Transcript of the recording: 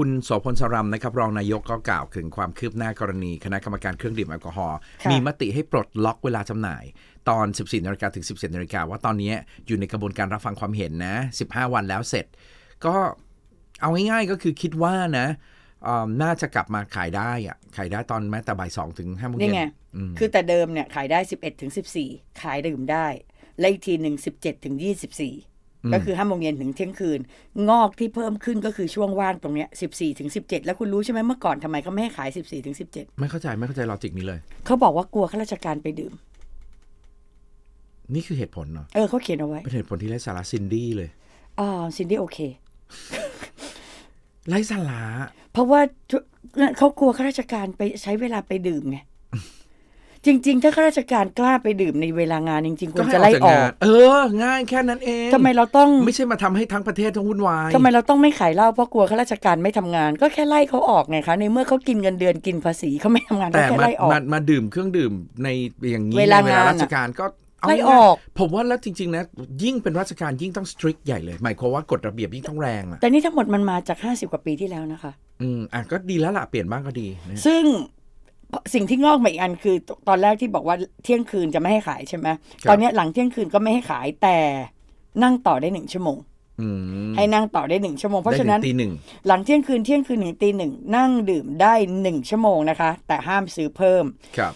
คุณโสพลสรัมนะครับรองนายกก็กล่าวถึงความคืบหน้ากรณี คณะกรรมการเครื่องดื่มแอลกอฮอล์ค่ะมีมติให้ปลดล็อกเวลาจำหน่าย ตอน 14นาฬิกาถึง 17นาฬิกาว่าตอนนี้อยู่ในกระบวนการรับฟังความเห็นนะ 15 วันแล้วเสร็จ ก็เอาง่ายๆก็คือคิดว่านะเอิ่มน่าจะกลับมาขายได้อะขายได้ตอนแม้แต่บ่ายสองถึงห้าโมงนี่เย็นไงอืมคือแต่เดิมเนี่ยขายได้ 11ถึง14 ขายดื่มได้และอีกทีหนึ่ง17ถึง24 ก็คือ5โมงเย็นถึงเที่ยงคืน งอกที่เพิ่มขึ้นก็คือช่วงว่างตรงเนี้ย14ถึง17แล้วคุณรู้ใช่ไหมเมื่อก่อนทำไมเขาไม่ให้ขาย14ถึง17ไม่เข้าใจไม่เข้าใจลอจิกนี้เลย เขาบอกว่ากลัวข้าราชการไปดื่ม นี่คือเหตุผลเนาะเออเขาเขียนเอาไว้เป็นเหตุผลที่ไร้สาระซินดี้เลยอ่าซินดี้โอเคไร้สาระเพราะว่าทุเขากลัวข้าราชการไปใช้เวลาไปดื่มไง จริง ๆ ถ้าข้าราชการกล้าไปดื่มในเวลางานจริงๆควรจะไล่ออกนเออ ง่ายแค่นั้นเองทำไมเราต้องไม่ใช่มาทำให้ทั้งประเทศต้องวุ่นวายทำไมเราต้องไม่ขายเหล้าเพราะกลัวข้าราชการไม่ทำงาน ก็แค่ไล่เขาออกไงคะในเมื่อเขากินเงินเดือนกินภาษีเขาไม่ทำงานก็แต่แค่มาไล่ออกมามาดื่มเครื่องดื่มในอย่างนี้เวลาในเวลางานราชการก็เาไล่ง่ายๆออก ผมว่าแล้วจริง ๆ นะ ยิ่งเป็นราชการยิ่งต้องสตริกใหญ่เลยหมายความว่ากฎระเบียบยิ่งต้องแรงอะแต่นี่ทั้งหมดมันมาจาก 50 กว่าปีที่แล้วนะคะ อืมอะก็ดีแล้วล่ะเปลี่ยนบ้างก็ดีนะซึ่ง สิ่งที่งอกมาอีกอันคือ ตอนแรกที่บอกว่าเที่ยงคืนจะไม่ให้ขายใช่ไหมตอนเนี้ยหลังเที่ยงคืนก็ไม่ให้ขายแต่นั่งต่อได้หนึ่งชั่วโมงอืมให้นั่งต่อได้หนึ่งชั่วโมง เพราะได้ฉะถึงนั้นตีหนึ่งหลังเที่ยงคืนเที่ยงคืนถึงตีหนึ่งนั่งดื่มได้หนึ่งชั่วโมงนะคะ แต่ห้ามซื้อเพิ่มครับ